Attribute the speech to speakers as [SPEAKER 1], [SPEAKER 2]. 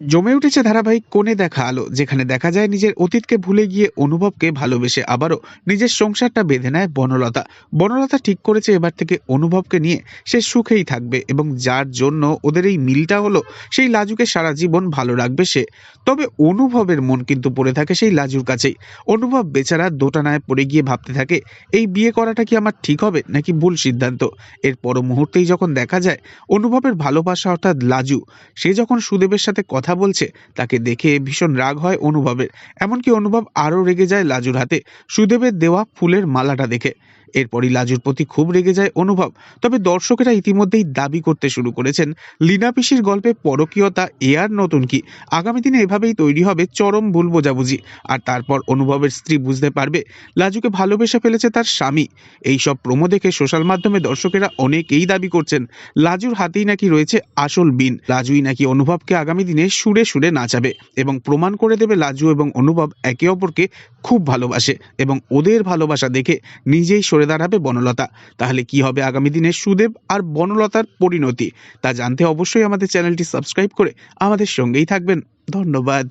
[SPEAKER 1] জমে উঠেছে ধারাবাহিক কোণে দেখা আলো, যেখানে দেখা যায় নিজের অতীতকে ভুলে গিয়ে অনুভবকে ভালোবেসে আবারও নিজের সংসারটা বেঁধে নেয় বনলতা। বনলতা ঠিক করেছে এবার থেকে অনুভবকে নিয়ে সে সুখেই থাকবে এবং যার জন্য ওদের এই মিলটা হলো, সেই লাজুকে সারা জীবন ভালো রাখবে সে। তবে অনুভবের মন কিন্তু পড়ে থাকে সেই লাজুর কাছেই। অনুভব বেচারা দোটানায় পড়ে গিয়ে ভাবতে থাকে, এই বিয়ে করাটা কি আমার ঠিক হবে নাকি ভুল সিদ্ধান্ত? এর পর মুহূর্তেই যখন দেখা যায়, অনুভবের ভালোবাসা অর্থাৎ লাজু, সে যখন সুদেবের সাথে কথা বলছে। তাকে দেখে ভীষণ রাগ হয় অনুভবের। এমনকি অনুভব আরও রেগে যায় লাজুর হাতে। সুদেবের দেওয়া ফুলের মালাটা দেখে। এরপরই লাজুর প্রতি খুব রেগে যায় অনুভব। তবে দর্শকেরা ইতিমধ্যেই দাবি করতে শুরু করেছেন, লীনা পিসির গল্পে পরকীয়তা এ আর নতুন কি? আগামী দিনে এভাবেই তৈরি হবে চরম ভুল বোঝাবুঝি। আর তারপর অনুভবের স্ত্রী বুঝতে পারবে, লাজুকে ভালোবেসে ফেলেছে তার স্বামী। এইসব প্রমো দেখে সোশ্যাল মাধ্যমে দর্শকেরা অনেকেই দাবি করছেন, লাজুর হাতেই নাকি রয়েছে আসল বিন। লাজুই নাকি অনুভবকে আগামী দিনে সুরে সুরে নাচাবে এবং প্রমাণ করে দেবে লাজু এবং অনুভব একে অপরকে খুব ভালোবাসে এবং ওদের ভালোবাসা দেখে নিজেই সরে দাঁড়াবে বনলতা। তাহলে কি হবে আগামী দিনে সুদেব আর বনলতার পরিণতি? তা জানতে অবশ্যই আমাদের চ্যানেলটি সাবস্ক্রাইব করে আমাদের সঙ্গেই থাকবেন। ধন্যবাদ।